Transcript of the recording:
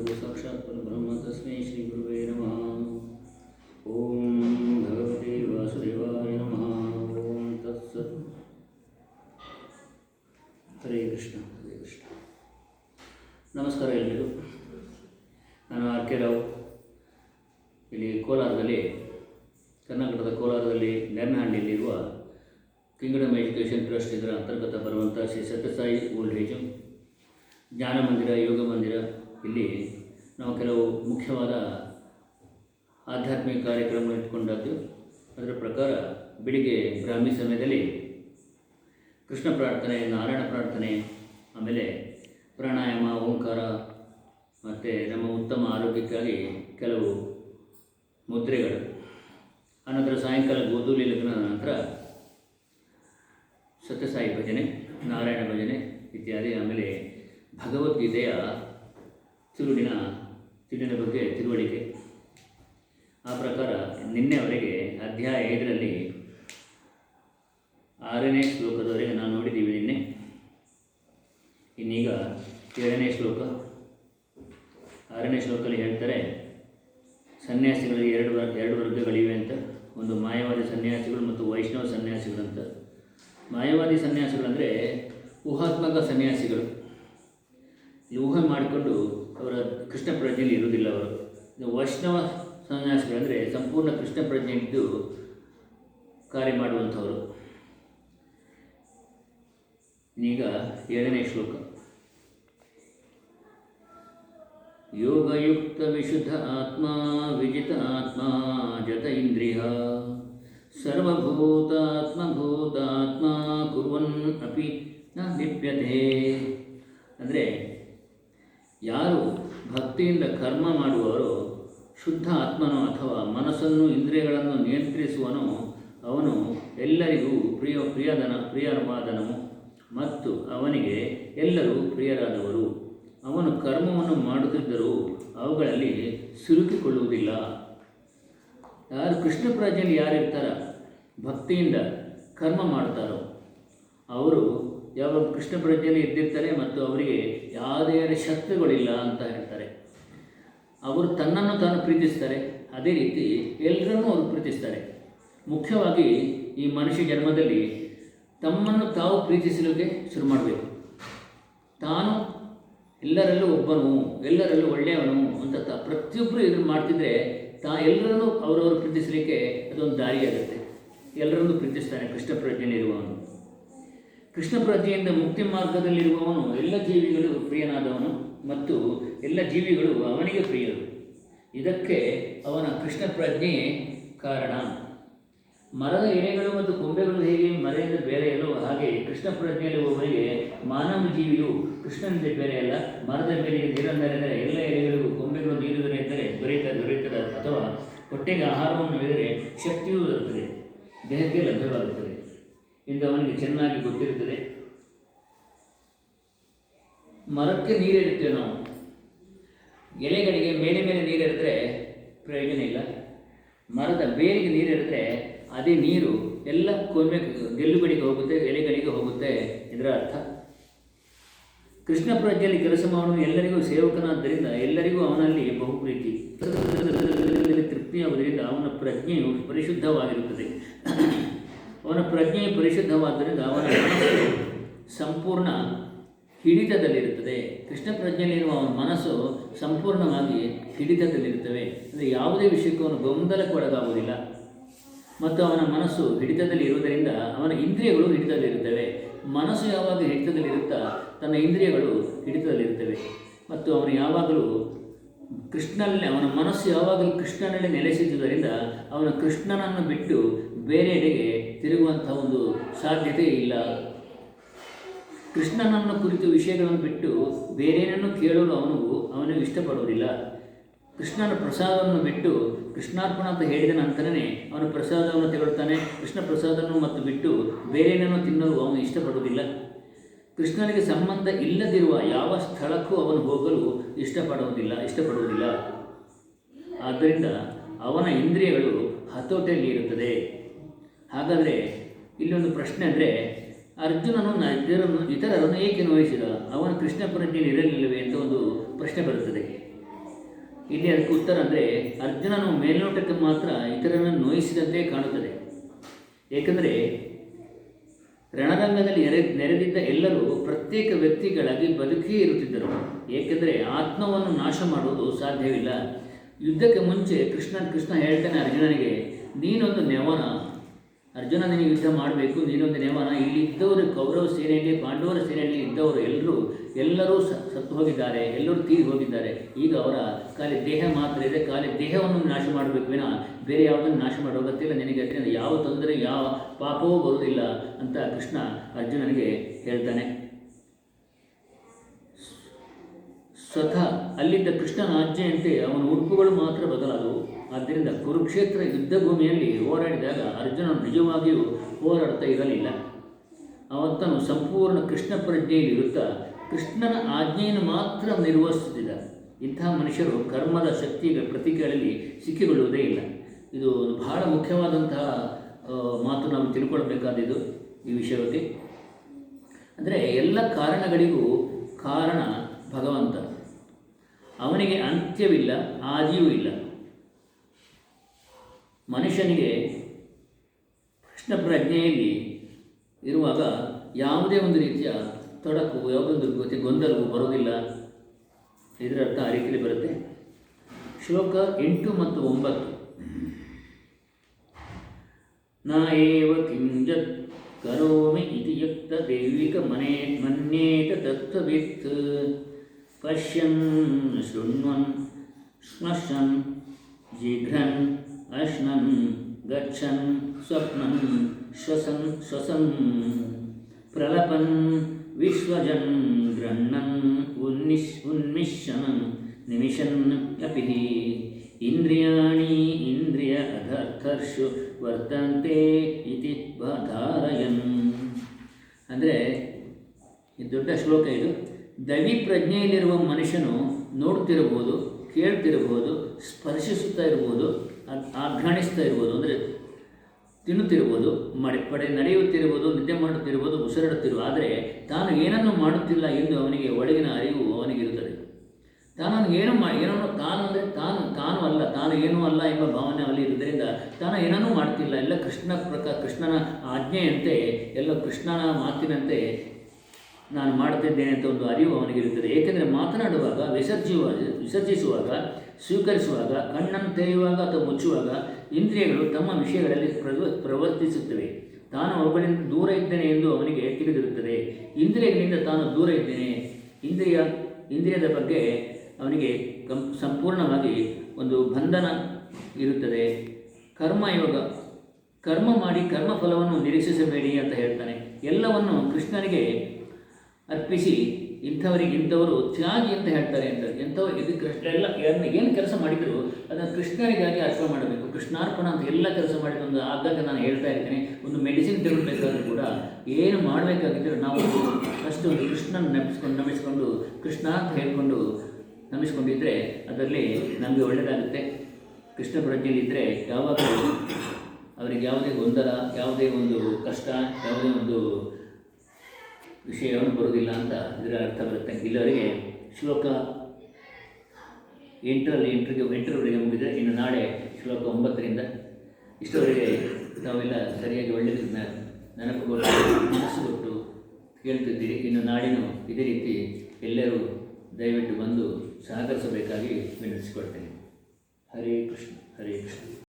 ಗುರು ಸಾಕ್ಷಾತ್ ಪರಬ್ರಹ್ಮ ತಸ್ಮೈ ಶ್ರೀ ಗುರುವೇ ನಮಃ ಓಂ ಭಗವತೆ ವಾಸುದೇವಾಯ ನಮಃ ಓಂ ತತ್ಸತ್ ಹರೇ ಕೃಷ್ಣ ಹರೇ ಕೃಷ್ಣ ನಮಸ್ಕಾರ ಎಲ್ಲರಿಗೂ. ನಾನು ಆರ್ ಕೆ ರಾವ್. ಇಲ್ಲಿ ಕೋಲಾರದಲ್ಲಿ, ಕರ್ನಾಟಕದ ಕೋಲಾರದಲ್ಲಿ ನೆನ್ನಹಳ್ಳಿಯಲ್ಲಿರುವ ಕಿಂಗ್ಡಮ್ ಎಜುಕೇಷನ್ ಟ್ರಸ್ಟ್ ಇದರ ಅಂತರ್ಗತ ಬರುವಂಥ ಶ್ರೀ ಸತ್ಯಸಾಯಿ ಓಲ್ಡ್ ಏಜ್ ಜ್ಞಾನ ಮಂದಿರ, ಯೋಗ ಮಂದಿರ ಇಲ್ಲಿ ನಾವು ಕೆಲವು ಮುಖ್ಯವಾದ ಆಧ್ಯಾತ್ಮಿಕ ಕಾರ್ಯಕ್ರಮ ಇಟ್ಕೊಂಡದ್ದು. ಅದರ ಪ್ರಕಾರ ಬೆಳಿಗ್ಗೆ ಬ್ರಾಹ್ಮಿ ಸಮಯದಲ್ಲಿ ಕೃಷ್ಣ ಪ್ರಾರ್ಥನೆ, ನಾರಾಯಣ ಪ್ರಾರ್ಥನೆ, ಆಮೇಲೆ ಪ್ರಾಣಾಯಾಮ, ಓಂಕಾರ ಮತ್ತು ನಮ್ಮ ಉತ್ತಮ ಆರೋಗ್ಯಕ್ಕಾಗಿ ಕೆಲವು ಮುದ್ರೆಗಳು. ಆನಂತರ ಸಾಯಂಕಾಲ ಗೋಧೂಲಿ ಲಗ್ನದ ನಂತರ ಸತ್ಯಸಾಯಿ ಭಜನೆ, ನಾರಾಯಣ ಭಜನೆ ಇತ್ಯಾದಿ, ಆಮೇಲೆ ಭಗವದ್ಗೀತೆಯ ತಿರುಳಿನ ತಿರುಳಿನ ಬಗ್ಗೆ ತಿಳುವಳಿಕೆ ಆ ಪ್ರಕಾರ ನಿನ್ನೆವರೆಗೆ ಅಧ್ಯಾಯ ಐದರಲ್ಲಿ ಆರನೇ ಶ್ಲೋಕದವರೆಗೆ ನಾವು ನೋಡಿದ್ದೀವಿ ನಿನ್ನೆ. ಇನ್ನೀಗ ಏಳನೇ ಶ್ಲೋಕ. ಆರನೇ ಶ್ಲೋಕದಲ್ಲಿ ಹೇಳ್ತಾರೆ ಸನ್ಯಾಸಿಗಳಲ್ಲಿ ಎರಡು ವರ್ಗ ಎರಡು ವರ್ಗಗಳಿವೆ ಅಂತ. ಒಂದು ಮಾಯವಾದಿ ಸನ್ಯಾಸಿಗಳು ಮತ್ತು ವೈಷ್ಣವ ಸನ್ಯಾಸಿಗಳಂತ ಮಾಯವಾದಿ ಸನ್ಯಾಸಿಗಳಂದರೆ ಊಹಾತ್ಮಕ ಸನ್ಯಾಸಿಗಳು. ಊಹೆ ಮಾಡಿಕೊಂಡು ಅವರ ಕೃಷ್ಣ ಪ್ರಜ್ಞೆಯಲ್ಲಿ ಇರುವುದಿಲ್ಲ ಅವರು. ವೈಷ್ಣವ ವೈಷ್ಣವ ಸನ್ಯಾಸಿಗಳಂದರೆ ಸಂಪೂರ್ಣ ಕೃಷ್ಣ ಪ್ರಜ್ಞೆ ಇದ್ದು ಕಾರ್ಯ ಮಾಡುವಂಥವರು. ಈಗ ಏಳನೇ ಶ್ಲೋಕ. ಯೋಗಯುಕ್ತ ವಿಶುದ್ಧ ಆತ್ಮ, ವಿಜಿತ ಆತ್ಮ, ಜತ ಇಂದ್ರಿಯ. ಸರ್ವಭೂತಾತ್ಮಭೂತಾತ್ಮ ಕುರುವನ್ ಅಪಿ ನ ಲಿಪ್ಯತೆ. ಅಂದರೆ ಯಾರು ಭಕ್ತಿಯಿಂದ ಕರ್ಮ ಮಾಡುವವರು ಶುದ್ಧ ಆತ್ಮನೋ ಅಥವಾ ಮನಸ್ಸನ್ನು ಇಂದ್ರಿಯಗಳನ್ನು ನಿಯಂತ್ರಿಸುವನು ಅವನು ಎಲ್ಲರಿಗೂ ಪ್ರಿಯ ಪ್ರಿಯದನ ಪ್ರಿಯವಾದನು ಮತ್ತು ಅವನಿಗೆ ಎಲ್ಲರೂ ಪ್ರಿಯರಾದವರು. ಅವನು ಕರ್ಮವನ್ನು ಮಾಡುತ್ತಿದ್ದರೂ ಅವುಗಳಲ್ಲಿ ಸಿಲುಕಿಕೊಳ್ಳುವುದಿಲ್ಲ. ಯಾರು ಕೃಷ್ಣ ಪ್ರಜೆಯಲ್ಲಿ ಯಾರಿರ್ತಾರ? ಭಕ್ತಿಯಿಂದ ಕರ್ಮ ಮಾಡ್ತಾರೋ ಅವರು ಯಾವಾಗ ಕೃಷ್ಣ ಪ್ರಜ್ಞೆಯಲ್ಲಿ ಇದ್ದಿರ್ತಾರೆ ಮತ್ತು ಅವರಿಗೆ ಯಾವುದೇ ಶತ್ರುಗಳಿಲ್ಲ ಅಂತ ಹೇಳ್ತಾರೆ. ಅವರು ತನ್ನನ್ನು ತಾನು ಪ್ರೀತಿಸ್ತಾರೆ. ಅದೇ ರೀತಿ ಎಲ್ಲರನ್ನೂ ಅವರು ಪ್ರೀತಿಸ್ತಾರೆ. ಮುಖ್ಯವಾಗಿ ಈ ಮನುಷ್ಯ ಜನ್ಮದಲ್ಲಿ ತಮ್ಮನ್ನು ತಾವು ಪ್ರೀತಿಸಲಿಕ್ಕೆ ಶುರು ಮಾಡಬೇಕು. ತಾನು ಎಲ್ಲರಲ್ಲೂ ಒಬ್ಬನು, ಎಲ್ಲರಲ್ಲೂ ಒಳ್ಳೆಯವನು ಅಂತ ತ ಪ್ರತಿಯೊಬ್ಬರು ಇದನ್ನು ಮಾಡ್ತಿದ್ರೆ ತಾ ಎಲ್ಲರನ್ನೂ ಅವರವರು ಪ್ರೀತಿಸಲಿಕ್ಕೆ ಅದೊಂದು ದಾರಿಯಾಗುತ್ತೆ. ಎಲ್ಲರನ್ನೂ ಪ್ರೀತಿಸ್ತಾನೆ ಕೃಷ್ಣ ಪ್ರಜ್ಞೆಯಲ್ಲಿರುವವನು. ಕೃಷ್ಣ ಪ್ರಜ್ಞೆಯಿಂದ ಮುಕ್ತಿ ಮಾರ್ಗದಲ್ಲಿರುವವನು ಎಲ್ಲ ಜೀವಿಗಳು ಪ್ರಿಯನಾದವನು. ಮತ್ತು ಎಲ್ಲ ಜೀವಿಗಳು ಅವನಿಗೆ ಪ್ರಿಯರು. ಇದಕ್ಕೆ ಅವನ ಕೃಷ್ಣ ಪ್ರಜ್ಞೆ ಕಾರಣ. ಮರದ ಎಲೆಗಳು ಮತ್ತು ಕೊಂಬೆಗಳು ಹೇಗೆ ಮರೆಯಿಂದ ಬೇರೆಯಲ್ಲೋ ಹಾಗೆ ಕೃಷ್ಣ ಪ್ರಜ್ಞೆಯಲ್ಲಿ ಒಬ್ಬರಿಗೆ ಮಾನವ ಜೀವಿಯು ಕೃಷ್ಣನಿಂದ ಬೇರೆಯಲ್ಲ, ಮರದ ಬೇರೆಗೆ ನೀರನ್ನರೆದರೆ ಎಲ್ಲ ಎಲೆಗಳಿಗೂ ಕೊಂಬೆಗಳು ನೀರು ದೊರೆಯುತ್ತದೆ ದೊರೆಯುತ್ತದೆ ದೊರೆಯುತ್ತದೆ ಅಥವಾ ಹೊಟ್ಟೆಗೆ ಆಹಾರವನ್ನು ನೀಡಿದರೆ ಶಕ್ತಿಯೂ ಇರುತ್ತದೆ ದೇಹಕ್ಕೆ ಲಭ್ಯವಾಗುತ್ತದೆ. ಎಂದು ಅವನಿಗೆ ಚೆನ್ನಾಗಿ ಗೊತ್ತಿರುತ್ತದೆ. ಮರಕ್ಕೆ ನೀರಿಡ್ತೇವೆ ನಾವು. ಎಲೆಗಳಿಗೆ ಮೇಲೆ ಮೇಲೆ ನೀರಿಡಿದ್ರೆ ಪ್ರಯೋಜನ ಇಲ್ಲ. ಮರದ ಬೇರಿಗೆ ನೀರಿಡಿದ್ರೆ ಅದೇ ನೀರು ಎಲ್ಲ ಕೊಂಬೆ ಗೆಲ್ಲುಗಳಿಗೆ ಹೋಗುತ್ತೆ, ಎಲೆಗಳಿಗೆ ಹೋಗುತ್ತೆ ಇದರ ಅರ್ಥ. ಕೃಷ್ಣ ಪ್ರಜ್ಞೆಯಲ್ಲಿ ಕೆಲಸ ಮಾಡುವ ಎಲ್ಲರಿಗೂ ಸೇವಕನಾದ್ದರಿಂದ ಎಲ್ಲರಿಗೂ ಅವನಲ್ಲಿ ಬಹು ಪ್ರೀತಿ. ತೃಪ್ತಿಯಾಗುವುದರಿಂದ ಅವನ ಪ್ರಜ್ಞೆಯು ಪರಿಶುದ್ಧವಾಗಿರುತ್ತದೆ. ಅವನ ಪ್ರಜ್ಞೆಯು ಪರಿಶುದ್ಧವಾದ್ದರಿಂದ ಅವನ ಸಂಪೂರ್ಣ ಹಿಡಿತದಲ್ಲಿರುತ್ತದೆ. ಕೃಷ್ಣ ಪ್ರಜ್ಞೆಯಲ್ಲಿರುವ ಅವನ ಮನಸ್ಸು ಸಂಪೂರ್ಣವಾಗಿ ಹಿಡಿತದಲ್ಲಿರುತ್ತವೆ. ಅಂದರೆ ಯಾವುದೇ ವಿಷಯಕ್ಕೂ ಅವನು ಗೊಂದಲಕ್ಕೆ ಒಳಗಾಗುವುದಿಲ್ಲ ಮತ್ತು ಅವನ ಮನಸ್ಸು ಹಿಡಿತದಲ್ಲಿ ಇರುವುದರಿಂದ ಅವನ ಇಂದ್ರಿಯಗಳು ಹಿಡಿತದಲ್ಲಿರುತ್ತವೆ. ಮನಸ್ಸು ಯಾವಾಗ ಹಿಡಿತದಲ್ಲಿರುತ್ತಾ ತನ್ನ ಇಂದ್ರಿಯಗಳು ಹಿಡಿತದಲ್ಲಿರುತ್ತವೆ. ಮತ್ತು ಅವನು ಯಾವಾಗಲೂ ಕೃಷ್ಣನಲ್ಲಿ, ಅವನ ಮನಸ್ಸು ಯಾವಾಗಲೂ ಕೃಷ್ಣನಲ್ಲಿ ನೆಲೆಸಿದ್ದುದರಿಂದ ಅವನ ಕೃಷ್ಣನನ್ನು ಬಿಟ್ಟು ಬೇರೆಡೆಗೆ ತಿರುಗುವಂಥ ಒಂದು ಸಾಧ್ಯತೆ ಇಲ್ಲ. ಕೃಷ್ಣನನ್ನು ಕುರಿತು ವಿಷಯಗಳನ್ನು ಬಿಟ್ಟು ಬೇರೇನನ್ನು ಕೇಳಲು ಅವನು ಅವನು ಇಷ್ಟಪಡುವುದಿಲ್ಲ. ಕೃಷ್ಣನ ಪ್ರಸಾದವನ್ನು ಬಿಟ್ಟು ಕೃಷ್ಣಾರ್ಪಣ ಅಂತ ಹೇಳಿದ ನಂತರನೇ ಅವನು ಪ್ರಸಾದವನ್ನು ತೆಗೊಳ್ತಾನೆ ಕೃಷ್ಣ ಪ್ರಸಾದವನ್ನು ಮತ್ತು ಬಿಟ್ಟು ಬೇರೇನನ್ನು ತಿನ್ನಲು ಅವನು ಇಷ್ಟಪಡುವುದಿಲ್ಲ. ಕೃಷ್ಣನಿಗೆ ಸಂಬಂಧ ಇಲ್ಲದಿರುವ ಯಾವ ಸ್ಥಳಕ್ಕೂ ಅವನು ಹೋಗಲು ಇಷ್ಟಪಡುವುದಿಲ್ಲ ಇಷ್ಟಪಡುವುದಿಲ್ಲ. ಆದ್ದರಿಂದ ಅವನ ಇಂದ್ರಿಯಗಳು ಹತೋಟಿಯಲ್ಲಿ ಇರುತ್ತದೆ ಹಾಗಾದರೆ ಇಲ್ಲೊಂದು ಪ್ರಶ್ನೆ ಅಂದರೆ ಅರ್ಜುನನು ಇತರನ್ನು ಇತರರನ್ನು ಏಕೆ ನೋಯಿಸಿದ? ಅವನು ಕೃಷ್ಣ ಪ್ರಜ್ಞೆಯಲ್ಲಿ ಇರಲಿಲ್ಲವೇ ಅಂತ ಒಂದು ಪ್ರಶ್ನೆ ಬರುತ್ತದೆ. ಇಲ್ಲಿ ಅದಕ್ಕೆ ಉತ್ತರ ಅಂದರೆ, ಅರ್ಜುನನು ಮೇಲ್ನೋಟಕ್ಕೆ ಮಾತ್ರ ಇತರರನ್ನು ನೋಯಿಸಿದಂತೆ ಕಾಣುತ್ತದೆ. ಏಕೆಂದರೆ, ರಣರಂಗದಲ್ಲಿ ನೆರೆ, ನೆರೆದಿದ್ದ ಎಲ್ಲರೂ ಪ್ರತ್ಯೇಕ ವ್ಯಕ್ತಿಗಳಾಗಿ ಬದುಕೇ ಇರುತ್ತಿದ್ದರು. ಏಕೆಂದರೆ, ಆತ್ಮವನ್ನು ನಾಶ ಮಾಡುವುದು ಸಾಧ್ಯವಿಲ್ಲ. ಯುದ್ಧಕ್ಕೆ ಮುಂಚೆ ಕೃಷ್ಣ ಕೃಷ್ಣ ಹೇಳ್ತಾನೆ ಅರ್ಜುನನಿಗೆ, ನೀನೊಂದು ನೆವನ ಅರ್ಜುನ ನಿನಗೆ ಯುದ್ಧ ಮಾಡಬೇಕು, ನೀನೊಂದು ನೇಮನ. ಇಲ್ಲಿ ಇದ್ದವರು ಕೌರವ ಸೇನೆಯಲ್ಲಿ ಪಾಂಡವರ ಸೇನೆಯಲ್ಲಿ ಇದ್ದವರು ಎಲ್ಲರೂ ಎಲ್ಲರೂ ಸತ್ತು ಹೋಗಿದ್ದಾರೆ, ಎಲ್ಲರೂ ತೀರಿ ಹೋಗಿದ್ದಾರೆ. ಈಗ ಅವರ ಖಾಲಿ ದೇಹ ಮಾತ್ರ ಇದೆ ಖಾಲಿ ದೇಹವನ್ನು ನಾಶ ಮಾಡಬೇಕು ವಿನ. ಬೇರೆ ಯಾವುದನ್ನು ನಾಶ ಮಾಡುವ ಗೊತ್ತಿಲ್ಲ ನಿನಗೆ ಅದರಿಂದ ಯಾವ ತೊಂದರೆ, ಯಾವ ಪಾಪವೂ ಬರುವುದಿಲ್ಲ ಅಂತ ಕೃಷ್ಣ ಅರ್ಜುನನಿಗೆ ಹೇಳ್ತಾನೆ. ಸ್ವತಃ ಅಲ್ಲಿದ್ದ ಕೃಷ್ಣನ ಆಜ್ಞೆಯಂತೆ ಅವನ ಉಡುಪುಗಳು ಮಾತ್ರ ಬದಲಾದವು. ಆದ್ದರಿಂದ ಕುರುಕ್ಷೇತ್ರ ಯುದ್ಧ ಭೂಮಿಯಲ್ಲಿ ಹೋರಾಡಿದಾಗ ಅರ್ಜುನನು ನಿಜವಾಗಿಯೂ ಹೋರಾಡ್ತಾ ಇರಲಿಲ್ಲ. ಅವತ್ತನು ಸಂಪೂರ್ಣ ಕೃಷ್ಣ ಪ್ರಜ್ಞೆಯಲ್ಲಿರುತ್ತಾ ಕೃಷ್ಣನ ಆಜ್ಞೆಯನ್ನು ಮಾತ್ರ ನಿರ್ವಹಿಸುತ್ತಿದ್ದ. ಇಂತಹ ಮನುಷ್ಯರು ಕರ್ಮದ ಶಕ್ತಿಯ ಪ್ರತಿಕೆಗಳಲ್ಲಿ ಸಿಕ್ಕಿಕೊಳ್ಳುವುದೇ ಇಲ್ಲ. ಇದು ಒಂದು ಬಹಳ ಮುಖ್ಯವಾದಂತಹ ಮಾತು ನಾವು ತಿಳ್ಕೊಳ್ಬೇಕಾದಿದ್ದು ಈ ವಿಷಯಕ್ಕೆ ಅಂದರೆ ಎಲ್ಲ ಕಾರಣಗಳಿಗೂ ಕಾರಣ ಭಗವಂತ ಅವನಿಗೆ ಅಂತ್ಯವಿಲ್ಲ, ಆದಿಯೂ ಇಲ್ಲ. ಮನುಷ್ಯನಿಗೆ ಕೃಷ್ಣ ಪ್ರಜ್ಞೆಯಲ್ಲಿ ಇರುವಾಗ ಯಾವುದೇ ಒಂದು ರೀತಿಯ ತೊಡಕು ಯಾವುದೊಂದು ಗೊತ್ತಿ ಗೊಂದಲವು ಬರೋದಿಲ್ಲ ಇದರ ಅರ್ಥ ಆ ರೀತಿಯಲ್ಲಿ ಬರುತ್ತೆ. ಶ್ಲೋಕ ಎಂಟು ಮತ್ತು ಒಂಬತ್ತು. ನಾವ ಕಿಂಜತ್ ಕರೋಮಿ ಇತಿ ಯುಕ್ತ ದೈವಿಕ ಮನೆ ಮನ್ಯೇತ ತತ್ವವಿತ್ ಪಶ್ಯನ್, ಶೃಣ್ವನ್, ಸ್ಮಶನ್, ಜಿಘ್ರನ್ ಅಶ್ನನ್ ಗಚ್ಚನ್ ಸ್ವಪ್ನನ್ ಶ್ವಸನ್ ಶ್ವಸನ್ ಪ್ರಲಪನ್ ವಿಶ್ವಜನ್ ಗೃಹ್ಣನ್ ಉನ್ನಿಶ್ ಉನ್ಮಿಷನ್ ನಿಮಿಷನ್ ಅಪಿ ಇಂದ್ರಿಯಾಣಿ ಇಂದ್ರಿಯ ಅಧರ್ಥರ್ಷು ವರ್ತಂತೆ ಇತಿ ಧಾರಯನ್ ಅಂದರೆ ಇದು ದೊಡ್ಡ ಶ್ಲೋಕ ಇದು ದೈವಿ ಪ್ರಜ್ಞೆಯಲ್ಲಿರುವ ಮನುಷ್ಯನು ನೋಡ್ತಿರಬಹುದು ಕೇಳ್ತಿರಬಹುದು ಸ್ಪರ್ಶಿಸುತ್ತಾ ಇರ್ಬೋದು ಆ- ಆಘ್ರಾಣಿಸ್ತಾ ಇರ್ಬೋದು ಅಂದರೆ ತಿನ್ನುತ್ತಿರ್ಬೋದು ಮಡೆ, ಪಡೆ ನಡೆಯುತ್ತಿರುವುದು, ನಿದ್ದೆ ಮಾಡುತ್ತಿರುವುದು, ಉಸಿರಾಡುತ್ತಿರುವ. ಆದರೆ ತಾನು ಏನನ್ನು ಮಾಡುತ್ತಿಲ್ಲ ಎಂದು ಅವನಿಗೆ ಒಳಗಿನ ಅರಿವು ಅವನಿಗಿರುತ್ತದೆ. ತಾನು ಏನು ಮಾ, ಏನನ್ನು ತಾನು ಅಂದರೆ ತಾನು ತಾನು ಅಲ್ಲ, ತಾನು ಏನೂ ಅಲ್ಲ ಎಂಬ ಭಾವನೆ ಅಲ್ಲಿ ಇರುವುದರಿಂದ ತಾನು ಏನನ್ನೂ ಮಾಡ್ತಿಲ್ಲ ಎಲ್ಲ ಕೃಷ್ಣ ಪ್ರಕಾರ ಕೃಷ್ಣನ ಆಜ್ಞೆಯಂತೆ, ಎಲ್ಲ ಕೃಷ್ಣನ ಮಾತಿನಂತೆ ನಾನು ಮಾಡುತ್ತಿದ್ದೇನೆ ಅಂತ ಒಂದು ಅರಿವು ಅವನಿಗಿರುತ್ತದೆ. ಏಕೆಂದರೆ ಮಾತನಾಡುವಾಗ ವಿಸರ್ಜಿಸುವಾಗ ವಿಸರ್ಜಿಸುವಾಗ ಸ್ವೀಕರಿಸುವಾಗ, ಕಣ್ಣನ್ನು ತೆರೆಯುವಾಗ ಅಥವಾ ಮುಚ್ಚುವಾಗ ಇಂದ್ರಿಯಗಳು ತಮ್ಮ ವಿಷಯಗಳಲ್ಲಿ ಪ್ರವ, ಪ್ರವರ್ತಿಸುತ್ತವೆ. ತಾನು ಅವುಗಳಿಂದ ದೂರ ಇದ್ದೇನೆ ಎಂದು ಅವನಿಗೆ ತಿಳಿದಿರುತ್ತದೆ. ಇಂದ್ರಿಯಗಳಿಂದ ತಾನು ದೂರ ಇದ್ದೇನೆ. ಇಂದ್ರಿಯ, ಇಂದ್ರಿಯದ ಬಗ್ಗೆ ಅವನಿಗೆ ಕಂ ಸಂಪೂರ್ಣವಾಗಿ ಒಂದು ಬಂಧನ ಇರುತ್ತದೆ. ಕರ್ಮಯೋಗ ಕರ್ಮ ಮಾಡಿ ಕರ್ಮ ಫಲವನ್ನು ನಿರೀಕ್ಷಿಸಬೇಡಿ ಅಂತ ಹೇಳ್ತಾನೆ. ಎಲ್ಲವನ್ನು ಕೃಷ್ಣನಿಗೆ ಅರ್ಪಿಸಿ ಇಂಥವರಿಗೆ, ಇಂಥವರು ತ್ಯಾಗಿ ಅಂತ ಹೇಳ್ತಾರೆ ಅಂತ, ಎಂಥವ್ರು ಇದು ಕೃಷ್ಣ ಎಲ್ಲ ಏನು ಕೆಲಸ ಮಾಡಿದ್ರು ಅದನ್ನು ಕೃಷ್ಣನಿಗಾಗಿ ಅರ್ಪಣೆ ಮಾಡಬೇಕು. ಕೃಷ್ಣಾರ್ಪಣ ಅಂತ ಎಲ್ಲ ಕೆಲಸ ಮಾಡಿದ ಒಂದು ಆಗಾಗ ನಾನು ಹೇಳ್ತಾ ಇರ್ತೀನಿ. ಒಂದು ಮೆಡಿಸಿನ್ ತೆಗೆದುಬೇಕಾದ್ರೂ ಕೂಡ ಏನು ಮಾಡಬೇಕಾಗಿದ್ದರೂ ನಾವು ಫಸ್ಟ್ ಒಂದು ಕೃಷ್ಣನ ನಮಿಸ್ಕೊಂಡು ನಮಿಸ್ಕೊಂಡು, ಕೃಷ್ಣ ಅಂತ ಹೇಳ್ಕೊಂಡು ನಮಿಸ್ಕೊಂಡಿದ್ದರೆ ಅದರಲ್ಲಿ ನಮಗೆ ಒಳ್ಳೆಯದಾಗುತ್ತೆ ಕೃಷ್ಣ ಪ್ರಜ್ಞೆಯಲ್ಲಿದ್ದರೆ ಯಾವಾಗಲೂ ಅವರಿಗೆ ಯಾವುದೇ ಗೊಂದಲ, ಯಾವುದೇ ಒಂದು ಕಷ್ಟ, ಯಾವುದೇ ಒಂದು ವಿಷಯವನ್ನು ಬರುವುದಿಲ್ಲ ಅಂತ ಇದರ ಅರ್ಥ ಬರುತ್ತೆ. ಇಲ್ಲಿವರೆಗೆ ಶ್ಲೋಕ ಎಂಟರಲ್ಲಿ ಎಂಟರಿಗೆ, ಎಂಟರವರೆಗೆ ಮುಗಿದರೆ ಇನ್ನು ನಾಳೆ ಶ್ಲೋಕ ಒಂಬತ್ತರಿಂದ ಇಷ್ಟವರೆಗೆ ನಾವೆಲ್ಲ ಸರಿಯಾಗಿ ಒಳ್ಳೆಯದನ್ನ ನೆನಪುಗಳು ಮನಸ್ಸು ಕೊಟ್ಟು ಕೇಳ್ತಿದ್ದೀರಿ. ಇನ್ನು ನಾಡಿನೂ ಇದೇ ರೀತಿ ಎಲ್ಲರೂ ದಯವಿಟ್ಟು ಬಂದು ಸಹಕರಿಸಬೇಕಾಗಿ ವಿನಂತಿಸಿಕೊಳ್ತೇನೆ. ಹರೇ ಕೃಷ್ಣ ಹರೇ ಕೃಷ್ಣ.